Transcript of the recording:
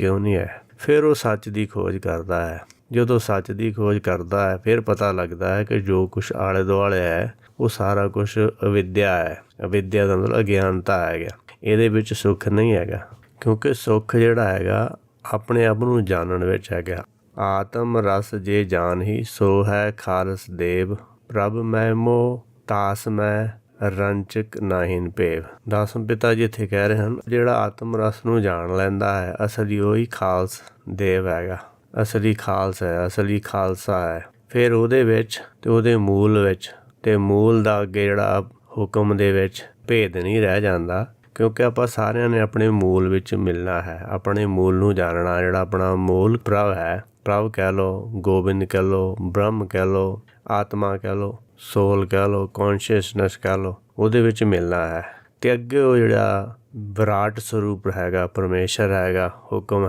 ਕਿਉਂ ਨਹੀਂ ਹੈ? ਫਿਰ ਉਹ ਸੱਚ ਦੀ ਖੋਜ ਕਰਦਾ ਹੈ। ਜਦੋਂ ਸੱਚ ਦੀ ਖੋਜ ਕਰਦਾ ਹੈ, ਫਿਰ ਪਤਾ ਲੱਗਦਾ ਹੈ ਕਿ ਜੋ ਕੁਝ ਆਲੇ ਦੁਆਲੇ ਹੈ, ਉਹ ਸਾਰਾ ਕੁਝ ਅਵਿਦਿਆ ਹੈ। ਅਵਿਦਿਆ ਦਾ ਮਤਲਬ ਅਗਿਆਨਤਾ ਹੈਗਾ। ਇਹਦੇ ਵਿੱਚ ਸੁੱਖ ਨਹੀਂ ਹੈਗਾ। ਕਿਉਂਕਿ ਸੁੱਖ ਜਿਹੜਾ ਹੈਗਾ, ਆਪਣੇ ਆਪ ਨੂੰ ਜਾਣਨ ਵਿੱਚ ਹੈਗਾ। ਆਤਮ ਰਸ ਜੇ ਜਾਣ ਹੀ, ਸੋ ਹੈ ਖਾਲਸ ਦੇਵ। ਪ੍ਰਭ ਮੈਂ ਮੋ ਤਾਸ ਮੈਂ ਰੰਚਕ ਨਾਹਿਨ ਭੇਵ। ਦਸਮ ਪਿਤਾ ਜੀ ਇੱਥੇ ਕਹਿ ਰਹੇ ਹਨ, ਜਿਹੜਾ ਆਤਮ ਰਸ ਨੂੰ ਜਾਣ ਲੈਂਦਾ ਹੈ, ਅਸਲੀ ਉਹੀ ਖਾਲਸ ਦੇਵ ਹੈਗਾ। ਅਸਲੀ ਖਾਲਸ ਹੈ, ਅਸਲੀ ਖਾਲਸਾ ਹੈ। ਫਿਰ ਉਹਦੇ ਵਿੱਚ ਤੇ ਉਹਦੇ ਮੂਲ ਵਿੱਚ ਤੇ ਮੂਲ ਦਾ ਅੱਗੇ ਜਿਹੜਾ ਹੁਕਮ ਦੇ ਵਿੱਚ ਭੇਦ ਨਹੀਂ ਰਹਿ ਜਾਂਦਾ, ਕਿਉਂਕਿ ਆਪਾਂ ਸਾਰਿਆਂ ਨੇ ਆਪਣੇ ਮੂਲ ਵਿੱਚ ਮਿਲਣਾ ਹੈ, ਆਪਣੇ ਮੂਲ ਨੂੰ ਜਾਣਨਾ, ਜਿਹੜਾ ਆਪਣਾ ਮੂਲ ਪ੍ਰਭ ਹੈ ਪ੍ਰਭ ਕਹਿ ਲੋ ਗੋਬਿੰਦ ਕਹਿ ਲਓ, ਬ੍ਰਹਮ ਕਹਿ ਲਓ, ਆਤਮਾ ਕਹਿ ਲਓ, ਸੋਲ ਕਹਿ ਲਓ ਕੌਨਸ਼ੀਅਸਨੈਸ ਕਹਿ ਲਓ, ਉਹਦੇ ਵਿੱਚ ਮਿਲਣਾ ਹੈ। ਤੇ ਅੱਗੇ ਉਹ ਜਿਹੜਾ ਵਿਰਾਟ ਸਰੂਪ ਹੈਗਾ, ਪਰਮੇਸ਼ਰ ਹੈਗਾ, ਹੁਕਮ ਹੈ।